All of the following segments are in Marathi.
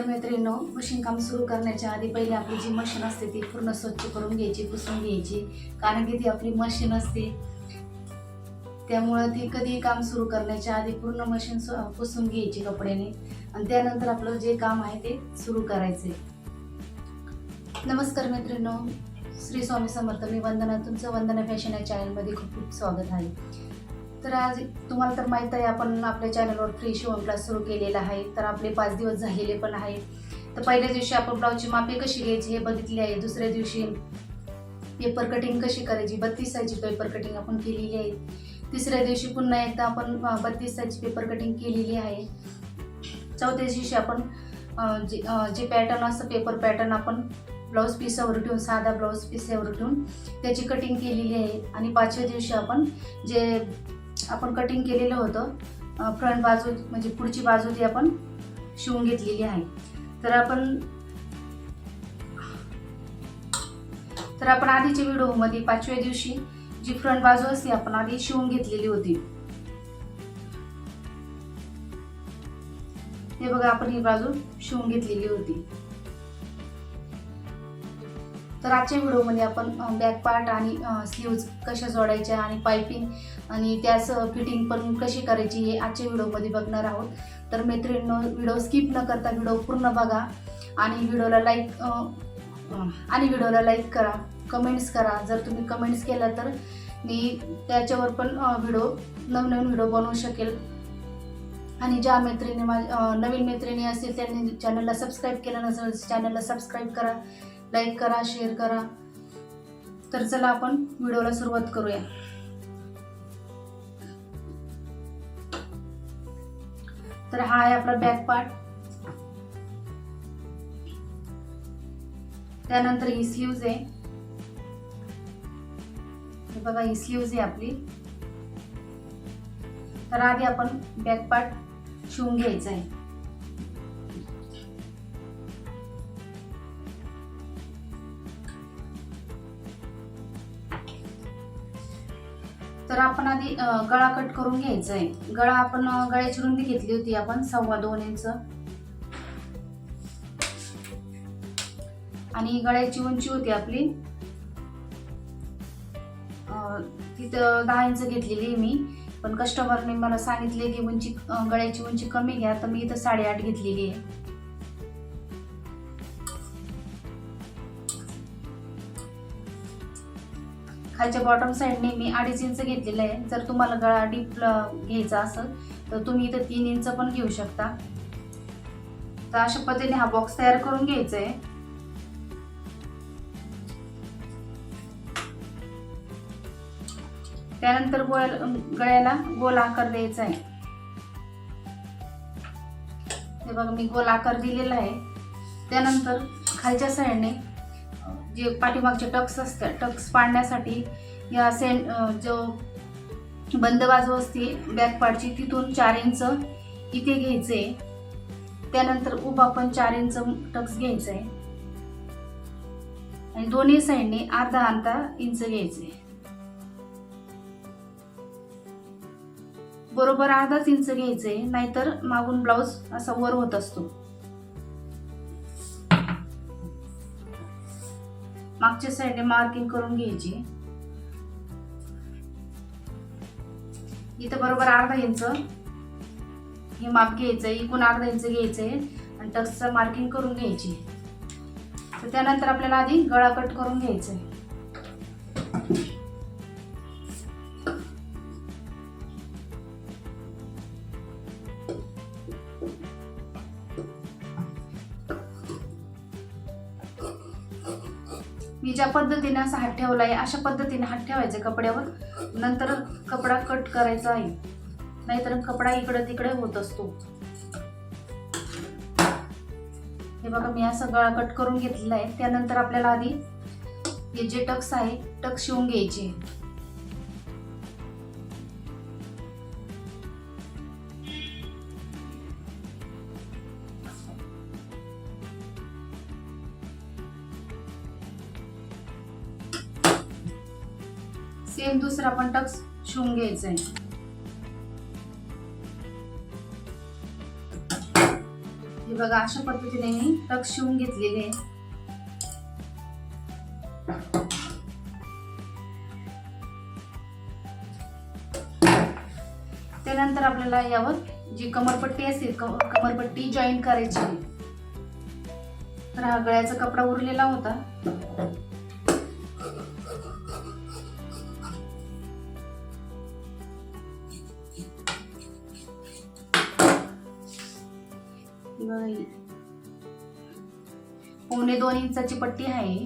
तर मैत्रिणींनो. मशीन काम सुरू करण्याच्या आधी पहिले आपली जी मशीन असते ती पूर्ण स्वच्छ करून घ्यायची पुसून घ्यायची. कारण की ती आपली मशीन असते. त्यामुळं ती कधीही काम सुरू करण्याच्या आधी पूर्ण मशीन पुसून घ्यायची कपड्याने. आणि त्यानंतर आपलं जे काम आहे ते सुरू करायचे नमस्कार मित्रांनो श्री स्वामी समर्थ. मी वंदना. तुमचं वंदना फॅशन या चॅनलमध्ये खूप खूप स्वागत आहे. तर आज तुम्हाला तर माहीत आहे आपण आपल्या चॅनलवर फ्री शिवण क्लास सुरू केलेला आहे. तर आपले पाच दिवस झालेले पण आहे तर पहिल्या दिवशी आपण ब्लाऊजची मापे कशी घ्यायची हे बघितले आहे. दुसऱ्या दिवशी पेपर कटिंग कशी करायची बत्तीस साईजची पेपर कटिंग आपण केलेली आहे. तिसऱ्या दिवशी पुन्हा एकदा आपण बत्तीस साईजची पेपर कटिंग केलेली आहे. चौथ्या दिवशी आपण जे जे पॅटर्न असतं पेपर पॅटर्न आपण ब्लाऊज पिसावर ठेवून साधा ब्लाऊज पिसावर ठेवून त्याची कटिंग केलेली आहे. आणि पाचव्या दिवशी आपण जे आपण कटिंग केलेलं होतं. फ्रंट बाजू म्हणजे पुढची बाजू ती आपण शिवून घेतलेली आहे. तर आपण तर आपण आधीच्या व्हिडिओमध्ये पाचव्या दिवशी जी फ्रंट बाजू असते आपण आधी शिवून घेतलेली होती. हे बघा आपण ही बाजू शिवून घेतलेली होती. तर आजच्या व्हिडिओमध्ये आपण बॅक पार्ट आणि स्लीव्ज कशा जोडायच्या आणि पायपिंग आणि त्यास फिटिंग पण कशी करायची हे आजच्या व्हिडिओमध्ये बघणार आहोत. तर मैत्रिणींनो व्हिडिओ स्किप न करता व्हिडिओ पूर्ण बघा आणि व्हिडिओला लाईक आणि व्हिडिओला लाईक करा कमेंट्स करा. जर तुम्ही कमेंट्स केला तर मी त्याच्यावर पण व्हिडिओ नवनवीन व्हिडिओ बनवू शकेल. आणि ज्या मैत्रिणी माझ्या नवीन मैत्रिणी असतील त्यांनी चॅनलला सबस्क्राईब केलं नसेल चॅनलला सबस्क्राईब करा लाईक करा शेअर करा. तर चला आपण व्हिडिओला सुरुवात करूया. तर हा आहे आपला बॅक पार्ट त्यानंतर ही स्लीव्ज आहे. बघा ही स्लीव्ज आहे आपली. तर आधी आपण बॅक पार्ट शिवून घ्यायचा आहे. आपण आधी गळा कट करून घ्यायचा आहे गळा आपण गळ्याची रुंदी घेतली होती आपण सव्वा दोन इंच. आणि गळ्याची उंची होती आपली. तिथं दहा इंच घेतलेली आहे मी. पण कस्टमरने मला सांगितले की उंची गळ्याची उंची कमी घ्या. तर मी इथं साडेआठ घेतलेली आहे. खालच्या बॉटम साईडने मी अडीच इंच घेतलेलं आहे. जर तुम्हाला गळा डीप घ्यायचा असेल तर तुम्ही इथं तीन इंच पण घेऊ शकता. तर अशा पद्धतीने हा बॉक्स तयार करून घ्यायचा आहे त्यानंतर गोल गळ्याला गोल आकार द्यायचा आहे. हे बघा मी गोल आकार दिलेला आहे. त्यानंतर खालच्या साईडने जे पाठीमागचे टक्स असतात टक्स पाडण्यासाठी या सेंट जो बंद बाजू असते बॅक तिथून चार इंच इथे घ्यायचे. त्यानंतर उभा पण चार इंच टक्स घ्यायचं आहे. आणि दोन्ही साईडने अर्धा अर्धा इंच घ्यायचे. बरोबर अर्धाच इंच घ्यायचे नाहीतर मागून ब्लाऊज असा वर होत असतो. मागच्या साईडने मार्किंग करून घ्यायची. इथं बरोबर अर्धा इंच हे माप घ्यायचं एकूण अर्धा इंच घ्यायचंय. आणि टक्सचं मार्किंग करून घ्यायची. तर त्यानंतर आपल्याला आधी गळा कट करून घ्यायचं आहे पद्धतीने असा हात ठेवला आहे अशा पद्धतीने हात ठेवायचा कपड्यावर. नंतर कपडा कट करायचा आहे. नाहीतर कपडा इकडे तिकडे होत असतो. हे बघा मी असा गळा कट करून घेतलेला आहे. त्यानंतर आपल्याला आधी हे जे टक्स आहे टक्स शिवून घ्यायचे. सेम दुसरा पण टक्स शिवून घ्यायचा आहे. हे बघा अशा पद्धतीने मी टक शिवून घेतलेले आहे. त्यानंतर आपल्याला यावर जी कमरपट्टी असेल कमरपट्टी जॉईन करायची आहे. तर हा गळ्याचा कपडा उरलेला होता. दोन इंचाची पट्टी आहे.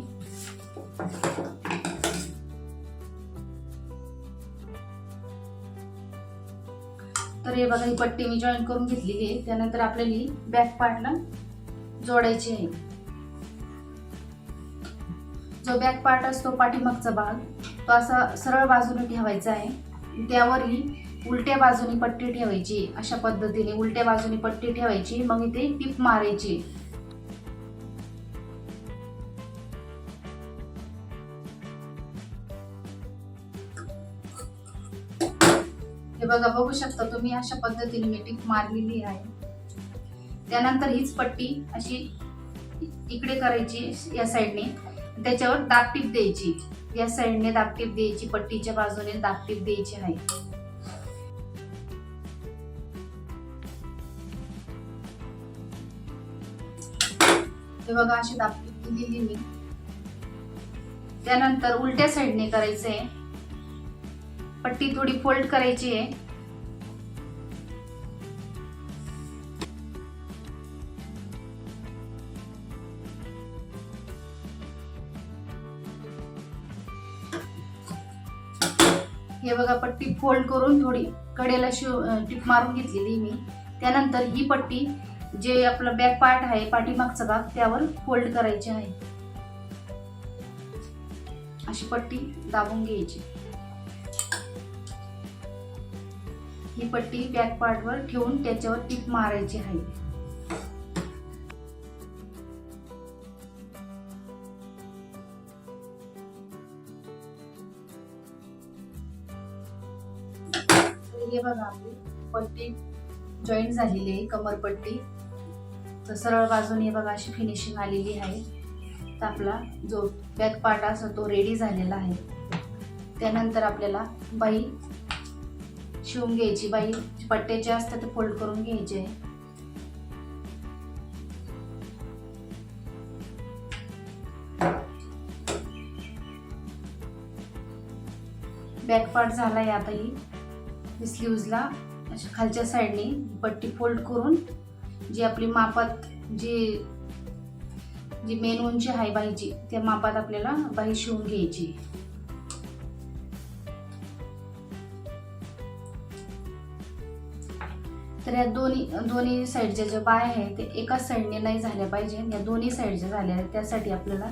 तर हे बघा ही पट्टी मी जॉईन करून घेतलेली आहे. त्यानंतर आपल्याला बॅक पार्टला जोडायची आहे. जो बॅक पार्ट असतो पाठीमागचा भाग तो असा सरळ बाजूने ठेवायचा आहे. त्यावरही उलट्या बाजूने पट्टी ठेवायची अशा पद्धतीने उलट्या बाजूने पट्टी ठेवायची मग इथे टीप मारायची. हे बघा बघू शकता तुम्ही अशा पद्धतीने मी मारलेली आहे. त्यानंतर हीच पट्टी अशी इकडे करायची या साईडने त्याच्यावर दाबटीप द्यायची. या साईडने दाबटीप द्यायची पट्टीच्या बाजूने दाबटीप द्यायची आहे. हे बघा अशी दाबटीप दिलेली मी. त्यानंतर उलट्या साईडने करायचंय. पट्टी थोडी फोल्ड करायची आहे. हे बघा पट्टी फोल्ड करून थोडी कडेला शिव टिप मारून घेतलेली मी. त्यानंतर ही पट्टी जे आपलं बॅक पार्ट आहे पाठीमागचा भाग त्यावर फोल्ड करायची आहे. अशी पट्टी दाबून घ्यायची. ही पट्टी बॅक पार्टवर ठेवून त्याच्यावर टीप मारायची आहे. हे बघा आपली पट्टी जॉईंट झालेली आहे कमरपट्टी तर सरळ बाजूने बघा अशी फिनिशिंग आलेली आहे. तर आपला जो बॅक पार्ट असतो तो रेडी झालेला आहे. त्यानंतर आपल्याला बाई शिवून घ्यायची बाई. पट्टे जे असतात ते फोल्ड करून घ्यायचे. बॅक पार्ट झालाय आता ही स्लीव्जला अशा खालच्या साईडने पट्टी फोल्ड करून जी आपली मापात जी जी मेन उंची आहे बाईची त्या मापात आपल्याला बाई शिवून घ्यायची. तर या दोन्ही दोन्ही साईडच्या ज्या बाय आहे ते एकाच साईडने नाही झाल्या पाहिजे. या दोन्ही साईडच्या झाल्या आहेत त्यासाठी आपल्याला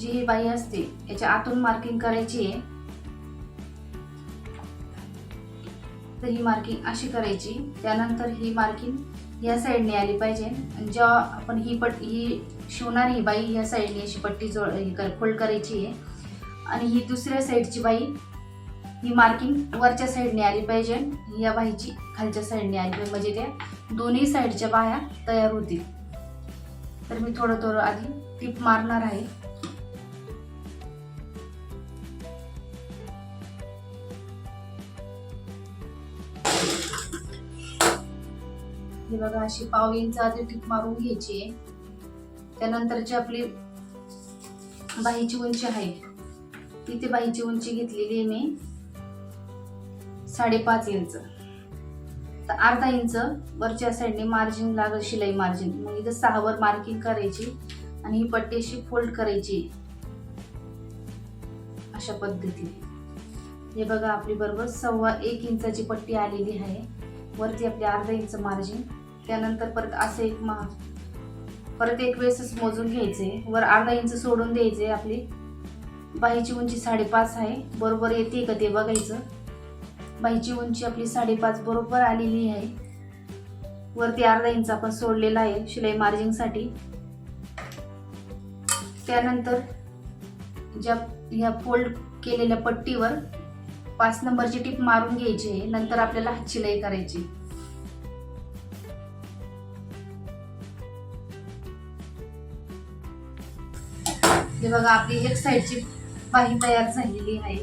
जी ही बाई असते याच्या आतून मार्किंग करायची आहे. तर ही मार्किंग अशी करायची त्यानंतर ही मार्किंग या साईडने आली पाहिजे. आणि जेव्हा आपण ही पट ही शिवणारी ही बाई या साईडने अशी पट्टी जोड फोल्ड करायची आहे आणि ही दुसऱ्या साईडची बाई ही मार्किंग वरच्या साईडने आली पाहिजे. या बाईची खालच्या साईडने आली पाहिजे. म्हणजे त्या दोन्ही साईडच्या बाया तयार होतील. तर मी थोडं थोडं आधी टिप मारणार आहे. हे बघा अशी पाव इंच आधी टीप मारून घ्यायची आहे. त्यानंतरची आपली बाहीची उंची आहे. तिथे बाईची उंची घेतलेली आहे मी. साडेपाच इंच. तर अर्धा इंच वरच्या साईडने मार्जिन लागल शिलाई मार्जिन मग इथं सहावर मार्किंग करायची आणि ही पट्टी अशी फोल्ड करायची. अशा पद्धतीने. हे बघा आपली बरोबर सव्वा एक इंचाची पट्टी आलेली आहे. वरती आपली अर्धा इंच मार्जिन त्यानंतर परत असं एक मा परत एक वेळेसच मोजून घ्यायचे वर अर्धा इंच सोडून द्यायचे आपली. बाहीची उंची साडेपाच आहे. बरोबर येते का ते बघायचं? बाहीची उंची आपली साडेपाच बरोबर आलेली आहे. वरती अर्धा इंच आपण सोडलेला आहे शिलाई मार्जिंगसाठी त्यानंतर ज्या ह्या फोल्ड केलेल्या पट्टीवर पाच नंबरची टीप मारून घ्यायची आहे. नंतर आपल्याला हात शिलाई करायची हे बघा आपली एक साईडची बाही तयार झालेली आहे.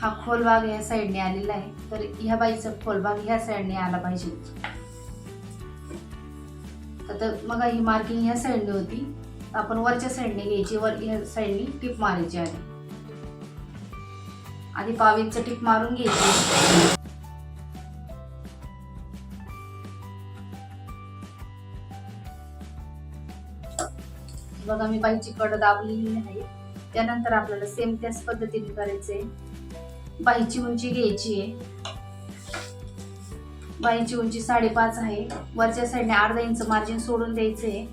हा खोल भाग या साईडने आलेला आहे. तर ह्या बाईचा खोल भाग ह्या साईडने आला पाहिजे. तर मग ही मार्किंग ह्या साईडने होती. आपण वरच्या साईडने घ्यायची वर ह्या साईडने टिप मारायची आधी. आधी पावीचं टिप मारून घ्यायची. बघा मी बाईची कड दाबलेली आहे. त्यानंतर आपल्याला सेम त्याच पद्धतीने करायचंय. बाईची उंची घ्यायची आहे. बाईची उंची साडेपाच आहे. वरच्या साईडने अर्धा इंच मार्जिन सोडून द्यायचंय.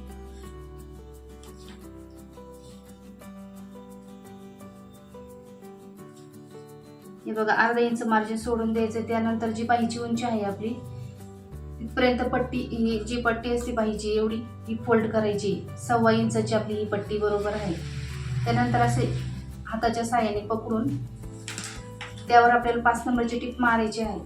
हे बघा अर्धा इंच मार्जिन सोडून द्यायचं त्यानंतर जी बाईची उंची आहे आपली तिथपर्यंत पट्टी ही जी पट्टी असली पाहिजे एवढी ती फोल्ड करायची. सव्वा इंचाची आपली ही पट्टी बरोबर आहे. त्यानंतर असे हाताच्या साह्याने पकडून त्यावर आपल्याला पाच नंबरची टीप मारायची आहे.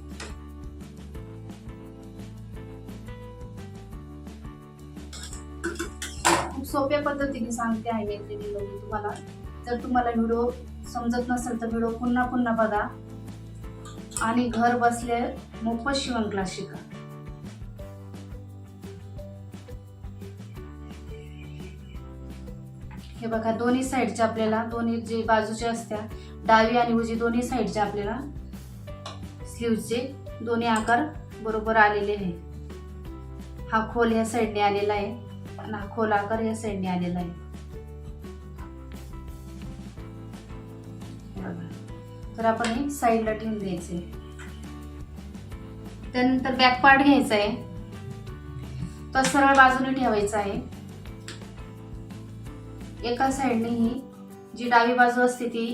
खूप सोप्या पद्धतीने सांगते आहे मी तुम्हाला. जर तुम्हाला व्हिडिओ समजत नसेल तर व्हिडिओ पुन्हा पुन्हा बघा. आणि घर बसल्या मोफत शिवण क्लास शिका. हे बघा दोन्ही साईडच्या आपल्याला दोन्ही जे बाजूचे असत्या डावी आणि उजी दोन्ही साईडच्या आपल्याला स्लीवचे दोन्ही आकार बरोबर आलेले आहे हा खोल या साईडने आलेला आहे आणि हा खोल आकार या साईडने आलेला आहे. तर आपण हे साईडला ठेवून द्यायचे त्यानंतर बॅक पार्ट घ्यायचा आहे. तो सरळ बाजूने ठेवायचा आहे. एका साईडने ही जी डावी बाजू असते ती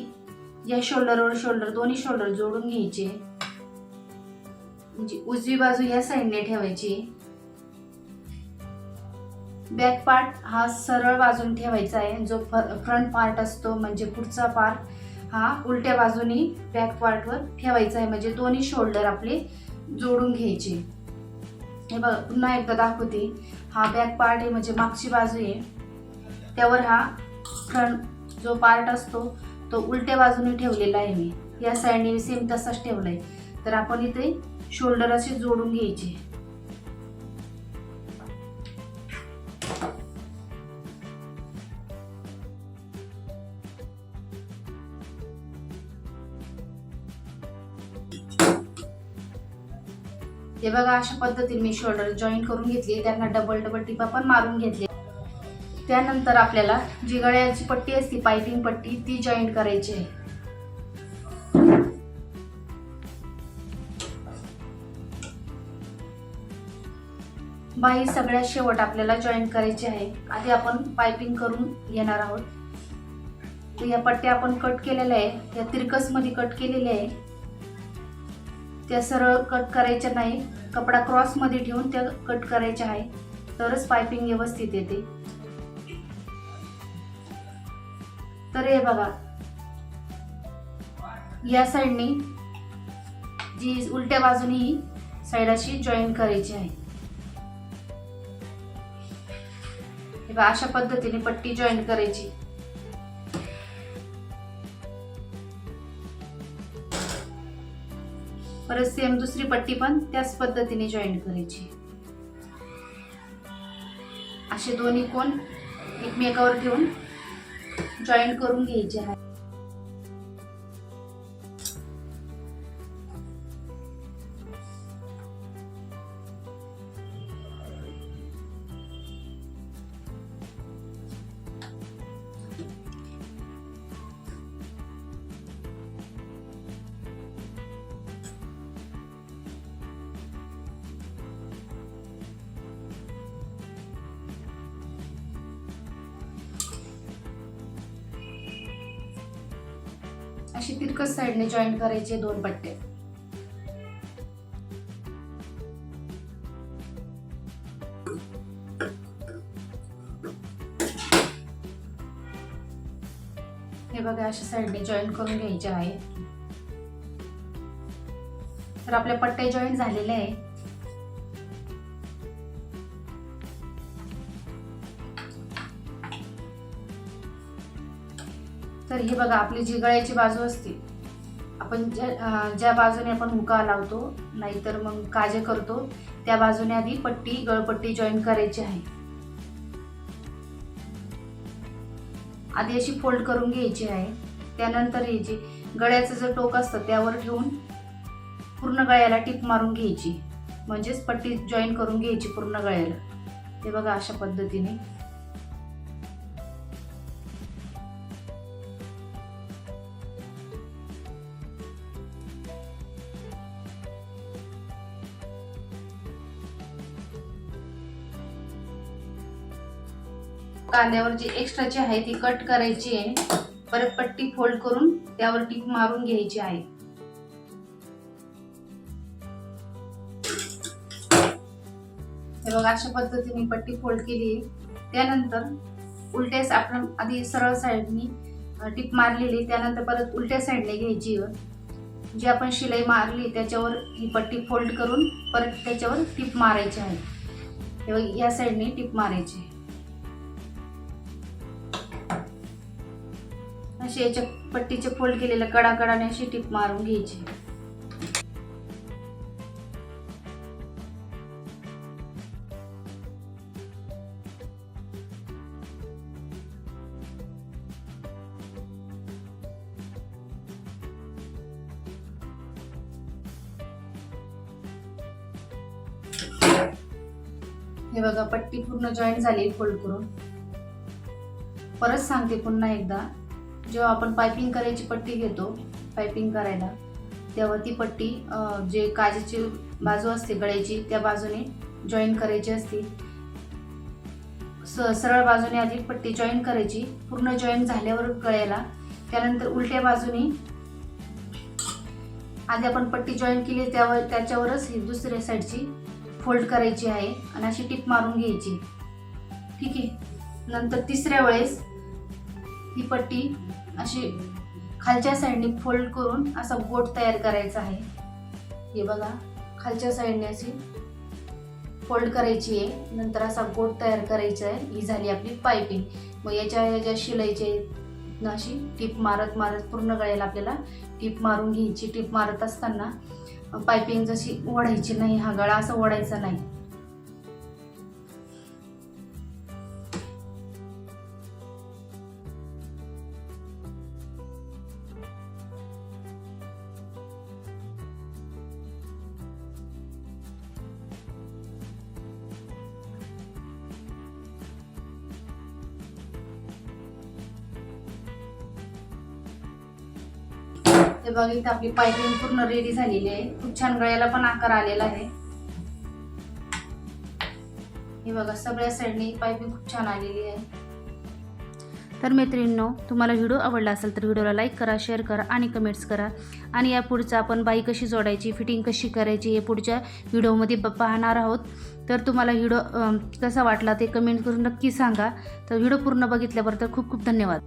या शोल्डरवर शोल्डर दोन्ही शोल्डर जोडून घ्यायचे. म्हणजे उजवी बाजू या साईडने ठेवायची. बॅक पार्ट हा सरळ बाजून ठेवायचा आहे. जो फ्रंट पार्ट असतो म्हणजे पुढचा पार्ट हा उलट्या बाजूनी बॅक पार्टवर ठेवायचा आहे. म्हणजे दोन्ही शोल्डर आपले जोडून घ्यायचे. हे बघा पुन्हा एकदा दाखवते. हा बॅक पार्ट आहे म्हणजे मागची बाजू आहे. त्यावर हा फ्रंट जो पार्ट असतो तो उलट्या बाजूने ठेवलेला आहे मी. या साईडने सेम तसाच ठेवलाय. तर आपण इथे शोल्डर असे जोडून घ्यायचे. ते बघा अशा पद्धतीने मी शोल्डर जॉईन करून घेतली. त्यांना डबल डबल टिपा पण मारून घेतली त्यानंतर आपल्याला जी गळ्याची पट्टी असते पायपिंग पट्टी ती जॉईंट करायची आहे. बाई सगळ्यात शेवट आपल्याला जॉईंट करायची आहे. आधी आपण पायपिंग करून घेणार आहोत. तर या पट्ट्या आपण कट केलेल्या आहे या तिरकसमध्ये कट केलेल्या आहे त्या सरळ कट करायच्या नाही. कपडा क्रॉसमध्ये ठेवून त्या कट करायच्या आहे तरच पायपिंग व्यवस्थित येते. तर हे बघा. या साईडनी जी उलट्या बाजूनी ही साईड अशी जॉईन करायची आहे. हे बघा अशा पद्धतीने पट्टी जॉईन करायची. परत सेम दुसरी पट्टी पण त्याच पद्धतीने जॉईन करायची. असे दोन्ही कोण एकमेकावर ठेवून जॉईन करून घ्यायचे आहे अशी तिरकस साईडने जॉईन करायचे दोन पट्टे. हे बघा अशा साईडने जॉईन करून घ्यायचे आहे. तर आपले पट्टे जॉईन झालेले आहे. तर ही बघा आपली जी गळ्याची बाजू असते. आपण ज्या ज्या बाजूने आपण हुका लावतो नाहीतर मग काजे करतो त्या बाजूने आधी पट्टी गळपट्टी जॉईन करायची आहे. आधी अशी फोल्ड करून घ्यायची आहे. त्यानंतर हे जे गळ्याचं जे टोक असतं त्यावर ठेवून पूर्ण गळ्याला टिप मारून घ्यायची. म्हणजेच पट्टी जॉईन करून घ्यायची पूर्ण गळ्याला. हे बघा अशा पद्धतीने. कांद्यावर जी एक्स्ट्राची आहे ती कट करायची आहे. परत पट्टी फोल्ड करून त्यावर टीप मारून घ्यायची आहे. हे बघा अशा पद्धतीने पट्टी फोल्ड केली आहे. त्यानंतर उलट्या आपण आधी सरळ साईडनी टीप मारलेली त्यानंतर परत उलट्या साईडने घ्यायची जी आपण शिलाई मारली त्याच्यावर ही पट्टी फोल्ड करून परत त्याच्यावर टीप मारायची आहे. या साईडने टीप मारायची असे याच्या पट्टीचे फोल्ड केलेल्या कडाकडाने अशी टीप मारून घ्यायची. हे बघा पट्टी पूर्ण जॉईन झाली फोल्ड करून. परत सांगते पुन्हा एकदा. जेव्हा आपण पायपिंग करायची पट्टी घेतो पायपिंग करायला तेव्हा ती पट्टी जे काजेची बाजू असते गळ्याची त्या बाजूने जॉईन करायची असते. स सरळ बाजूने आधी पट्टी जॉईन करायची पूर्ण जॉईन झाल्यावर गळ्याला त्यानंतर उलट्या बाजूने आधी आपण पट्टी जॉईन केली त्यावर त्याच्यावरच ही दुसऱ्या साईडची फोल्ड करायची आहे आणि अशी टिप मारून घ्यायची. ठीक आहे? नंतर तिसऱ्या वेळेस ही पट्टी अशी खालच्या साईडने फोल्ड करून असा गोट तयार करायचा आहे. हे बघा खालच्या साईडने अशी फोल्ड करायची आहे. नंतर असा गोट तयार करायचा आहे. ही झाली आपली पायपिंग. मग याच्या या ज्या शिलाईचे अशी टीप मारत मारत पूर्ण गळ्याला आपल्याला टीप मारून घ्यायची. टीप मारत असताना पायपिंग जशी ओढायची नाही हा गळा असा ओढायचा नाही. हे बघा इथं आपली पायपिंग पूर्ण रेडी झालेली आहे. खूप छान गळ्याला पण आकार आलेला आहे. हे बघा सगळ्या साईडने पायपिंग खूप छान आलेली आहे. तर मैत्रिणींनो तुम्हाला व्हिडिओ आवडला असेल तर व्हिडिओला लाईक करा शेअर करा आणि कमेंट्स करा. आणि या पुढचं आपण बाई कशी जोडायची फिटिंग कशी करायची हे पुढच्या व्हिडिओमध्ये ब पाहणार आहोत. तर तुम्हाला व्हिडिओ कसा वाटला ते कमेंट करून नक्की सांगा. तर व्हिडिओ पूर्ण बघितल्याबद्दल खूप खूप धन्यवाद.